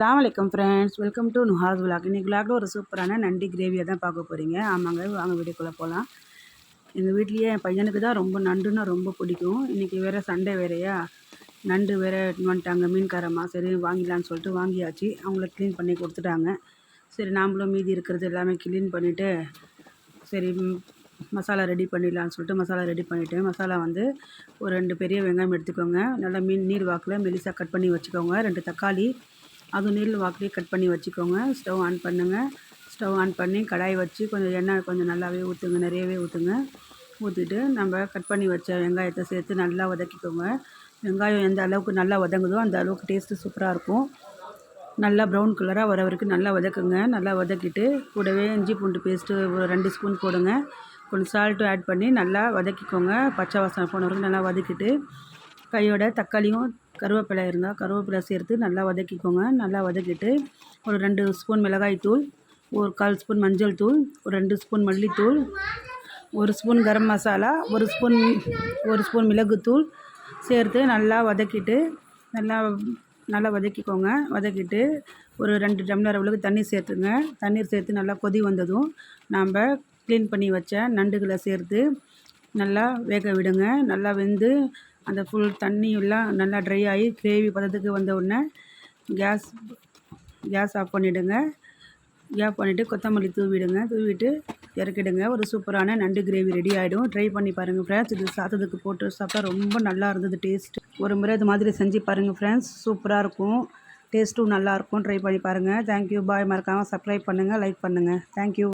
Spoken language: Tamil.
அலாமலைக்கம் friends welcome to Nuhas vlog இன்றைக்கி விளாக்ல ஒரு சூப்பரான நண்டி கிரேவியை தான் பார்க்க போகிறீங்க ஆமாங்க வாங்க வீடியோக்குள்ளே போகலாம் எங்கள் வீட்லேயே என் பையனுக்கு தான் ரொம்ப நண்டுன்னா ரொம்ப பிடிக்கும். இன்றைக்கி வேறு சண்டே வேறையா? நண்டு வேறு வந்துட்டாங்க மீன்காரம்மா. சரி வாங்கிடலான்னு சொல்லிட்டு வாங்கியாச்சு. அவங்கள க்ளீன் பண்ணி கொடுத்துட்டாங்க. சரி நாம்ளும் மீதி இருக்கிறது எல்லாமே க்ளீன் பண்ணிவிட்டு சரி மசாலா ரெடி பண்ணிடலான்னு சொல்லிட்டு மசாலா ரெடி பண்ணிவிட்டு மசாலா வந்து ஒரு ரெண்டு பெரிய வெங்காயம் எடுத்துக்கோங்க. நல்லா மீன் நீர் வாக்கில் மெலிசாக கட் பண்ணி வச்சுக்கோங்க. ரெண்டு தக்காளி அதுவும் நீள் வாக்கிலே கட் பண்ணி வச்சுக்கோங்க. ஸ்டவ் ஆன் பண்ணுங்கள் ஸ்டவ் ஆன் பண்ணி கடாய் வச்சு கொஞ்சம் எண்ணெய் கொஞ்சம் நல்லாவே ஊற்றுங்க நிறையவே ஊற்றுங்க ஊற்றிட்டு நம்ம கட் பண்ணி வச்ச வெங்காயத்தை சேர்த்து நல்லா வதக்கிக்கோங்க. வெங்காயம் எந்த அளவுக்கு நல்லா வதங்குதோ அந்த அளவுக்கு டேஸ்ட்டு சூப்பராக இருக்கும். நல்லா ப்ரௌன் கலராக வர வரைக்கும் நல்லா வதக்குங்க. நல்லா வதக்கிட்டு கூடவே இஞ்சி பூண்டு பேஸ்ட்டு ஒரு ரெண்டு ஸ்பூன் போடுங்க. கொஞ்சம் சால்ட்டும் ஆட் பண்ணி நல்லா வதக்கிக்கோங்க. பச்சை வாசனை போன வரைக்கும் நல்லா வதக்கிட்டு கையோட தக்காளியும் கருவேப்பிலை இருந்தால் கருவேப்பிலை சேர்த்து நல்லா வதக்கிக்கோங்க. நல்லா வதக்கிட்டு ஒரு ரெண்டு ஸ்பூன் மிளகாய் தூள் ஒரு கால் ஸ்பூன் மஞ்சள் தூள் ஒரு ரெண்டு ஸ்பூன் மல்லித்தூள் ஒரு ஸ்பூன் கரம் மசாலா ஒரு ஸ்பூன் ஒரு ஸ்பூன் மிளகுத்தூள் சேர்த்து நல்லா வதக்கிட்டு நல்லா நல்லா வதக்கிக்கோங்க. வதக்கிட்டு ஒரு ரெண்டு டம்ளர் அளவுக்கு தண்ணி சேர்த்துங்க. தண்ணீர் சேர்த்து நல்லா கொதி வந்ததும் நாம் க்ளீன் பண்ணி வச்ச நண்டுகளை சேர்த்து நல்லா வேக விடுங்க. நல்லா வெந்து அந்த ஃபுல் தண்ணி எல்லாம் நல்லா ட்ரை ஆகி கிரேவி பதத்துக்கு வந்த உடனே கேஸ் கேஸ் ஆஃப் பண்ணிவிடுங்க கேப் பண்ணிவிட்டு கொத்தமல்லி தூவிடுங்க. தூவிட்டு இறக்கிடுங்க. ஒரு சூப்பரான நண்டு கிரேவி ரெடி ஆகிடும் ட்ரை பண்ணி பாருங்கள் ஃப்ரெண்ட்ஸ் இது சாத்தத்துக்கு போட்டு சாப்பிட்டா ரொம்ப நல்லா இருந்தது டேஸ்ட் ஒரு முறை இது மாதிரி செஞ்சு பாருங்கள் ஃப்ரெண்ட்ஸ் சூப்பராக இருக்கும். டேஸ்ட்டும் நல்லாயிருக்கும் ட்ரை பண்ணி பாருங்கள் தேங்க்யூ பாய் மறக்காமல் சப்ஸ்கிரைப் பண்ணுங்கள் லைக் பண்ணுங்கள் தேங்க்யூ